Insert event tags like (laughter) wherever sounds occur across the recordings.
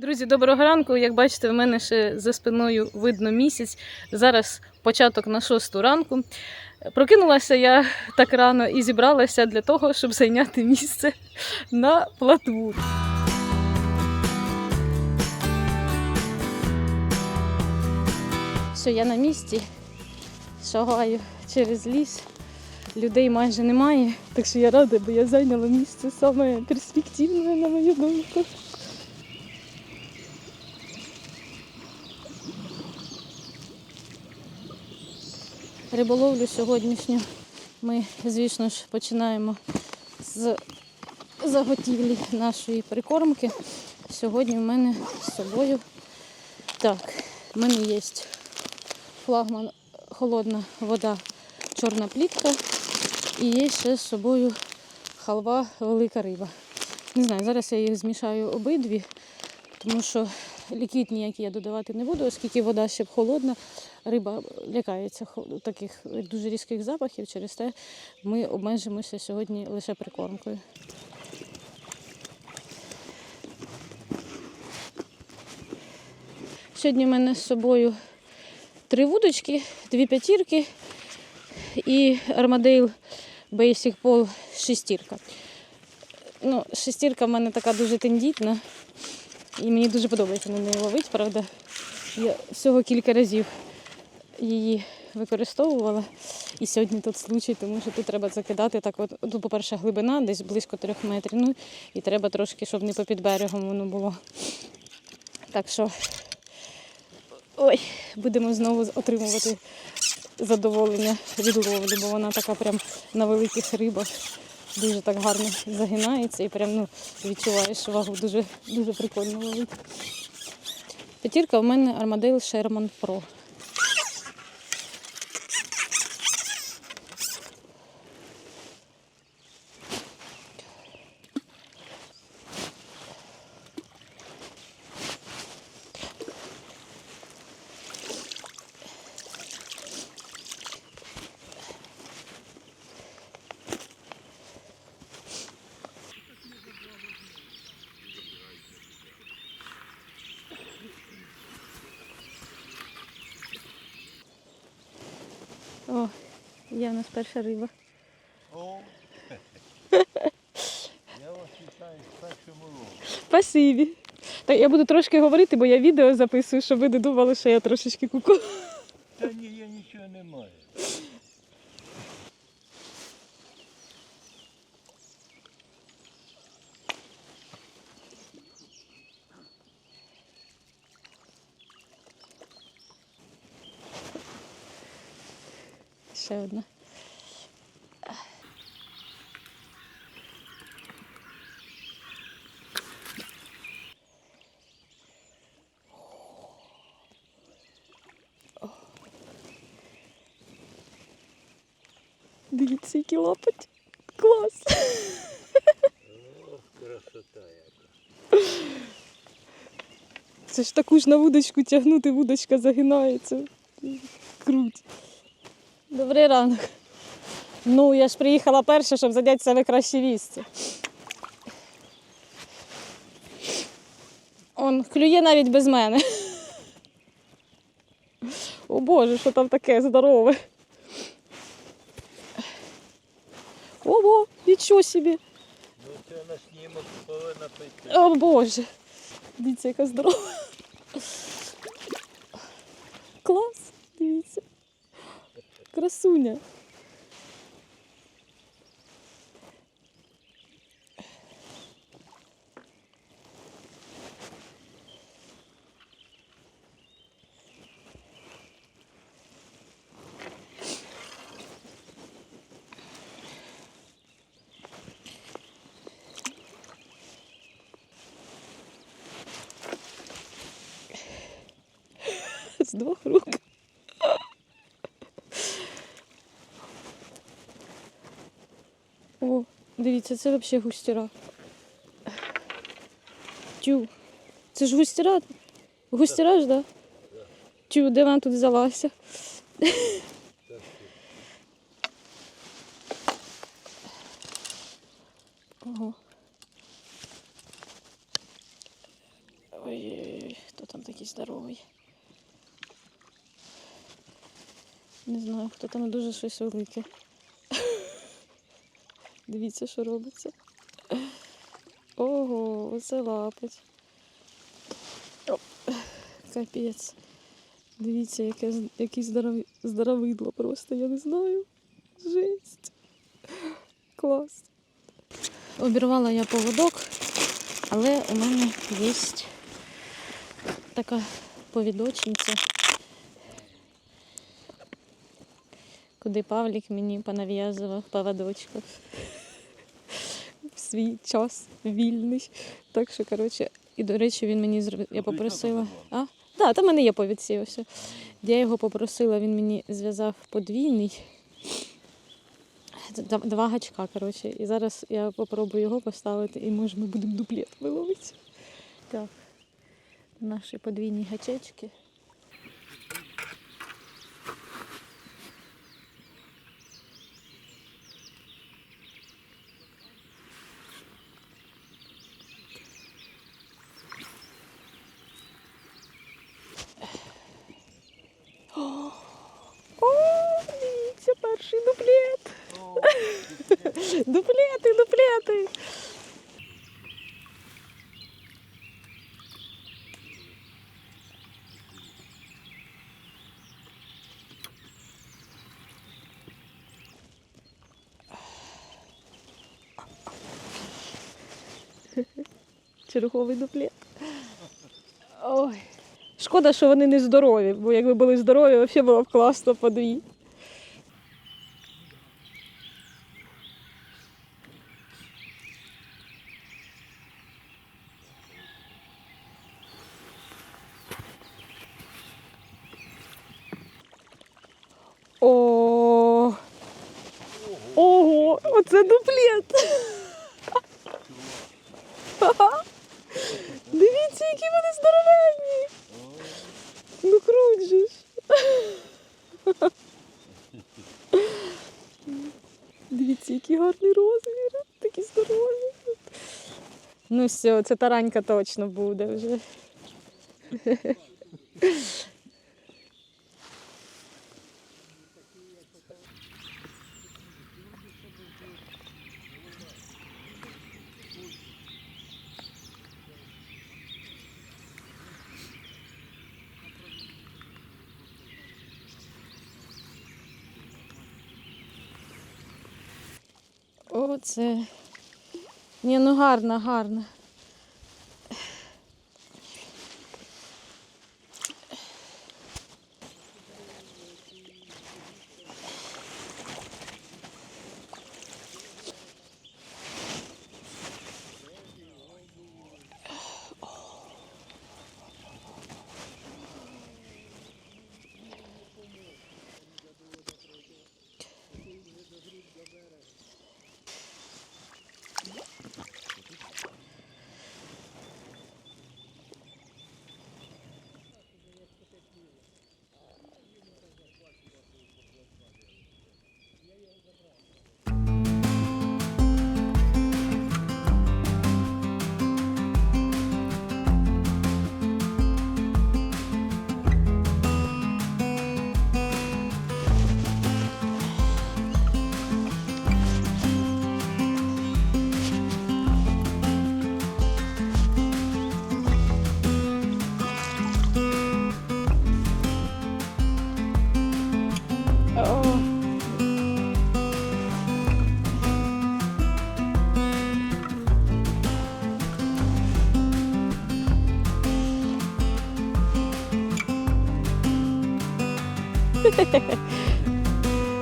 Друзі, доброго ранку. Як бачите, в мене ще за спиною видно місяць. Зараз початок на шосту ранку. Прокинулася я так рано і зібралася для того, щоб зайняти місце на платву. Все, я на місці, шагаю через ліс. Людей майже немає, так що я рада, бо я зайняла місце саме перспективне, на мою думку. Риболовлю сьогоднішню ми, звісно ж, починаємо з заготівлі нашої прикормки. Сьогодні в мене з собою так, в мене є флагман холодна вода, чорна плітка і є ще з собою халва велика риба. Не знаю, зараз я їх змішаю обидві, тому що ліквід ніякий я додавати не буду, оскільки вода ще холодна, риба лякається таких дуже різких запахів. Через те ми обмежимося сьогодні лише прикормкою. Сьогодні в мене з собою три вудочки, дві п'ятірки і Armadale Basic Pole шестірка. Ну, шестірка в мене така дуже тендітна. І мені дуже подобається на неї ловити, правда. Я всього кілька разів її використовувала. І сьогодні тут случай, тому що тут треба закидати так, от, ну, по-перше, глибина десь близько трьох метрів. Ну і треба трошки, щоб не попід берегом воно було. Так що ой, будемо знову отримувати задоволення від ловлі, бо вона така прям на великих рибах дуже так гарно загинається і прям ну, відчуваєш вагу. Дуже, дуже прикольно ловити. П'ятірка в мене Armadale Sherman Pro. О, є в нас перша риба. О, я вас вітаю з першим уловом. Спасибі. Так, я буду трошки говорити, бо я відео записую, щоб ви не думали, що я трошечки куку. Та ні, я нічого не маю. Ще одна. Дивіться, який лапоть. Клас. Ох, красота яка. Це ж таку ж на вудочку тягнути, вудочка загинається. Круть. Добрий ранок. Ну, я ж приїхала перша, щоб зайняти саме краще місце. Он клює навіть без мене. О Боже, що там таке здорове. Ого, нічого собі. Ну це на снімок повинна пити. О Боже. Дивіться, яка здорова. Клас, дивіться. красуня. с двух рук. Дивіться, це взагалі густіра. Тю. Це ж густіра? Густіра ж, так? Да? Тю, де вона тут взялася? Ого. Ой-ой-ой, хто там такий здоровий? Не знаю, хто там дуже щось велике. Дивіться, що робиться. Ого, оце лапить. Оп, Капець. Дивіться, яке, з- який здорові, здоровидло просто, я не знаю. Жесть. Клас. Обірвала я поводок, але у мене є така повідочниця, куди Павлік мені понав'язував поводочків в свій час вільний. Так що, коротше, і до речі, він мені зробив. Я попросила. А? Так, там мене є повідці ось. Я його попросила, він мені зв'язав подвійний. Два гачка, коротше. І зараз я попробую його поставити, і може ми будемо дуплет виловити. Так. Наші подвійні гачечки. О, дивіться, перший дуплет. Дуплети, дуплети. Черговий дуплет. Ой. Шкода, що вони не здорові, бо якби були здорові, взагалі було б класно по. О. Ого, оце дуплет. Дивіться, які вони здоровенні. Ну круть ж. Дивіться, який гарний розмір. Такі здорові. Ну все, це таранька точно буде вже. Оце. Ні, ну гарна, гарно.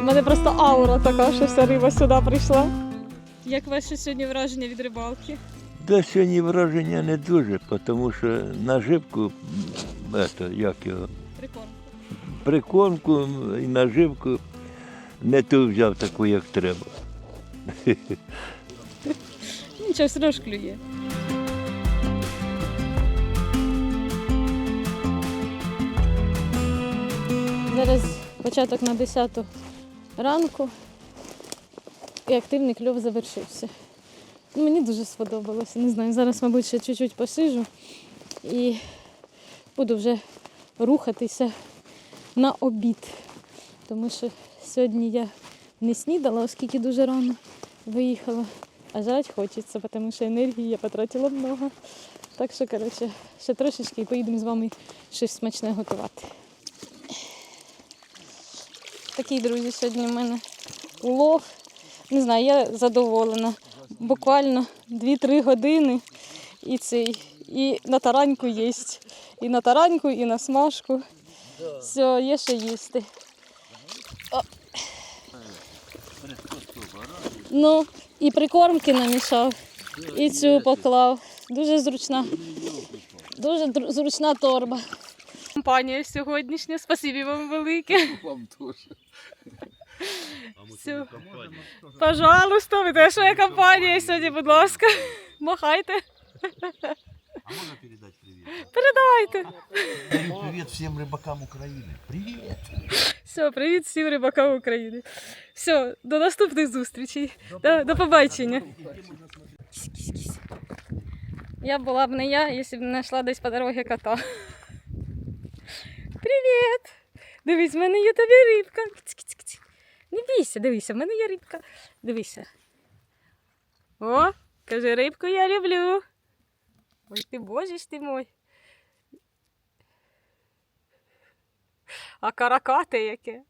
У мене просто аура така, що вся риба сюди прийшла. Як ваше сьогодні враження від рибалки? До сьогодні враження не дуже, тому що наживку, ето, як його, Прикольно. прикормку і наживку не ту взяв таку, як треба. (laughs) Нічого, все одно ж клює. Зараз початок на 10 ранку і активний кльов завершився. Ну, мені дуже сподобалося. Не знаю, зараз, мабуть, ще чуть-чуть посижу, І буду вже рухатися на обід. Тому що сьогодні я не снідала, оскільки дуже рано виїхала. А жрать хочеться, тому що енергії я потратила много. Так що, коротше, ще трошечки і поїдемо з вами щось смачне готувати. Такий, друзі, сьогодні в мене улов. Не знаю, я задоволена. Буквально 2-3 години і цей. І на тараньку є. І на тараньку, і на смажку. Все, є що їсти. О. Ну, і прикормки намішав, і цю поклав. Дуже зручна. Дуже зручна торба. Компанія сьогоднішня, спасибі вам велике. (laughs) Вам теж. Все. Пожалуйста, ви теж моя компанія сьогодні, будь ласка. (laughs) Махайте, А можно передать привет? передавайте. Привет всем рыбакам Украины. Привет. Все, привіт всім рибакам України. Все, до наступних зустрічей. До, до побачення. Я була б не я, якщо б не знайшла десь по дорозі кота. Привіт! Дивись, в мене є тобі рибка. Не бійся, дивися, в мене є рибка. Дивися. О, кажи, рибку я люблю. Ой, ти боже ж ти мой. А каракати яке?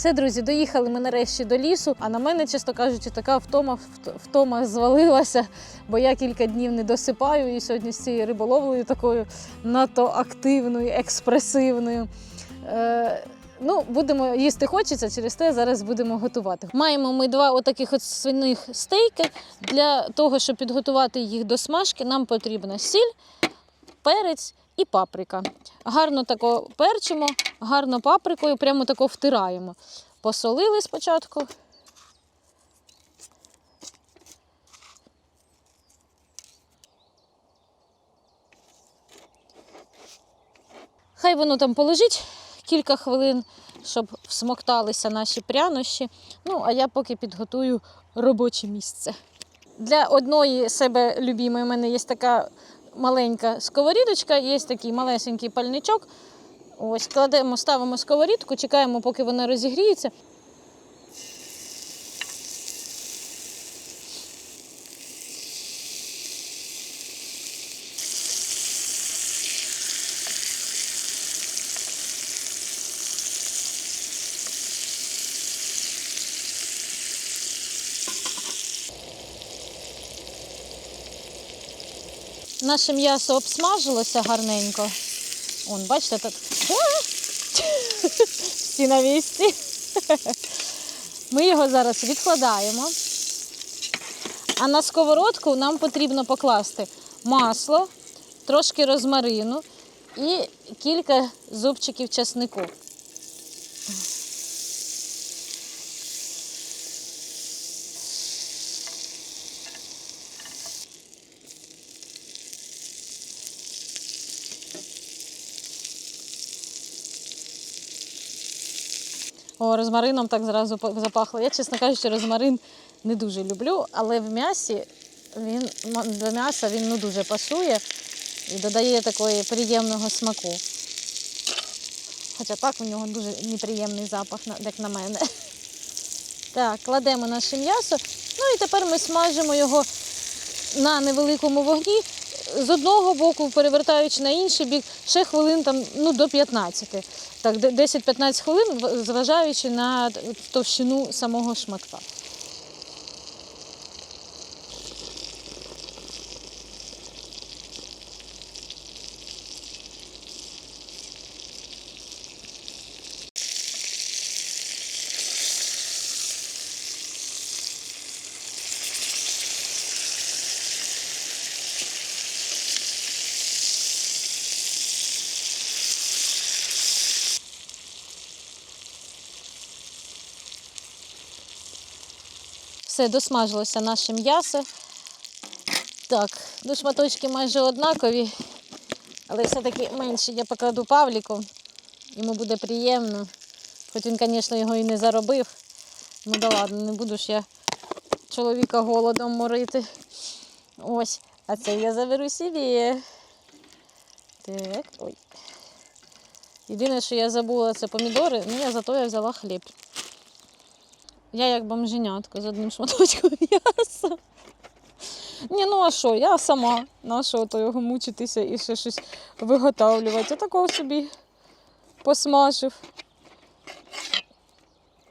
Все, друзі, доїхали ми нарешті до лісу. А на мене, чесно кажучи, така втома, втома звалилася, бо я кілька днів не досипаю і сьогодні з цією риболовлею такою надто активною, експресивною. Е, Ну, будемо їсти хочеться, через те зараз будемо готувати. Маємо ми два отаких от свиних стейки. Для того, щоб підготувати їх до смажки, нам потрібна сіль, перець і паприка. Гарно тако перчимо, гарно паприкою, прямо тако втираємо. Посолили спочатку. Хай воно там полежить кілька хвилин, щоб всмокталися наші прянощі. Ну, а я поки підготую робоче місце. Для одної себе любимої в мене є така маленька сковорідочка, є такий малесенький пальничок. Ось кладемо, ставимо сковорідку, чекаємо, поки вона розігріється. Наше м'ясо обсмажилося гарненько. Он, бачите, так. (laughs) Всі на місці. Ми його зараз відкладаємо. А на сковородку нам потрібно покласти масло, трошки розмарину і кілька зубчиків часнику. О, розмарином так зразу запахло. Я, чесно кажучи, розмарин не дуже люблю, але в м'ясі він до м'яса він ну, дуже пасує і додає такої приємного смаку. Хоча так у нього дуже неприємний запах, як на мене. (laughs) Так, кладемо наше м'ясо. Ну і тепер ми смажимо його на невеликому вогні. З одного боку, перевертаючи на інший бік, ще хвилин там, ну, до 15. Так, 10-15 хвилин, зважаючи на товщину самого шматка. Все, досмажилося наше м'ясо. Так, ну шматочки майже однакові. Але все-таки менше я покладу Павліку. Йому буде приємно. Хоч він, звісно, його і не заробив. Ну да ладно, не буду ж я чоловіка голодом морити. Ось. А це я заберу собі. Так, ой. Єдине, що я забула, це помідори, ну я зато я взяла хліб. Я як бомженятка з одним шматочком (laughs) м'яса. Ні, ну а що, я сама. На то його мучитися і ще щось виготовлювати. Отакого собі посмажив.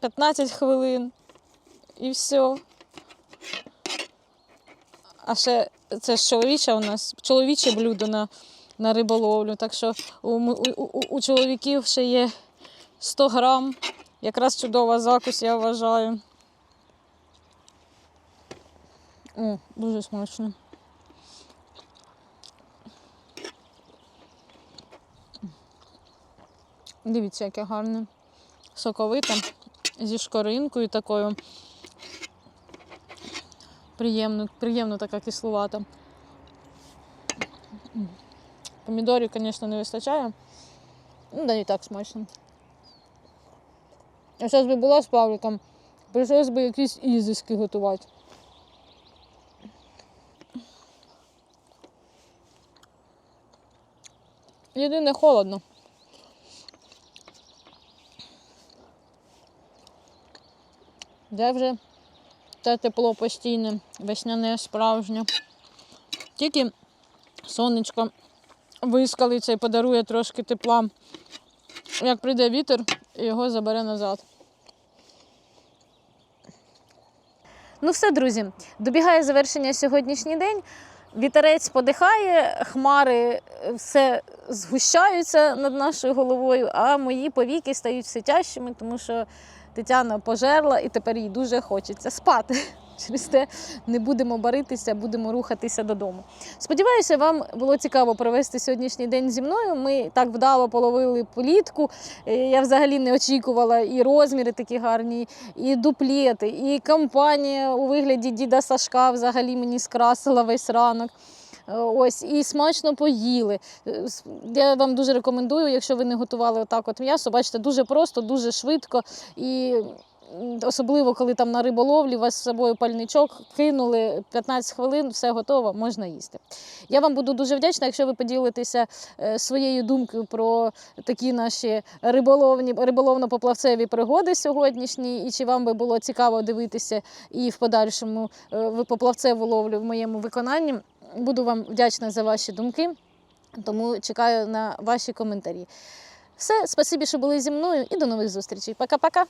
15 хвилин. І все. А ще це ж чоловіче у нас, чоловіче блюдо на, на риболовлю. Так що у, у, у, у чоловіків ще є 100 грам. Якраз чудова закусь, я вважаю. О, дуже смачно. Дивіться, яке гарне. Соковите, зі шкоринкою такою. Приємно, приємно така кислувата. Помідорів, звісно, не вистачає. Ну, да і так смачно. А зараз би була з Павліком, прийшлось би якісь ізиски готувати. Єдине холодно. Де вже те тепло постійне, весняне, справжнє. Тільки сонечко вискалиться і подарує трошки тепла. Як прийде вітер, його забере назад. Ну все, друзі, добігає завершення сьогоднішній день. Вітерець подихає, хмари е, все згущаються над нашою головою, а мої повіки стають все тяжчими, тому що Тетяна пожерла і тепер їй дуже хочеться спати. Через те не будемо баритися, будемо рухатися додому. Сподіваюся, вам було цікаво провести сьогоднішній день зі мною. Ми так вдало половили політку. Е, Я взагалі не очікувала і розміри такі гарні, і дуплети, і компанія у вигляді діда Сашка взагалі мені скрасила весь ранок. Е, Ось і смачно поїли. Е, Я вам дуже рекомендую, якщо ви не готували отак от м'ясо, бачите, дуже просто, дуже швидко і. Особливо, коли там на риболовлі у вас з собою пальничок кинули 15 хвилин, все готово, можна їсти. Я вам буду дуже вдячна, якщо ви поділитеся е, своєю думкою про такі наші риболовні, риболовно-поплавцеві пригоди сьогоднішні, і чи вам би було цікаво дивитися і в подальшому е, поплавцеву ловлю в моєму виконанні. Буду вам вдячна за ваші думки, тому чекаю на ваші коментарі. Все, спасибі, що були зі мною, і до нових зустрічей. Пока-пока.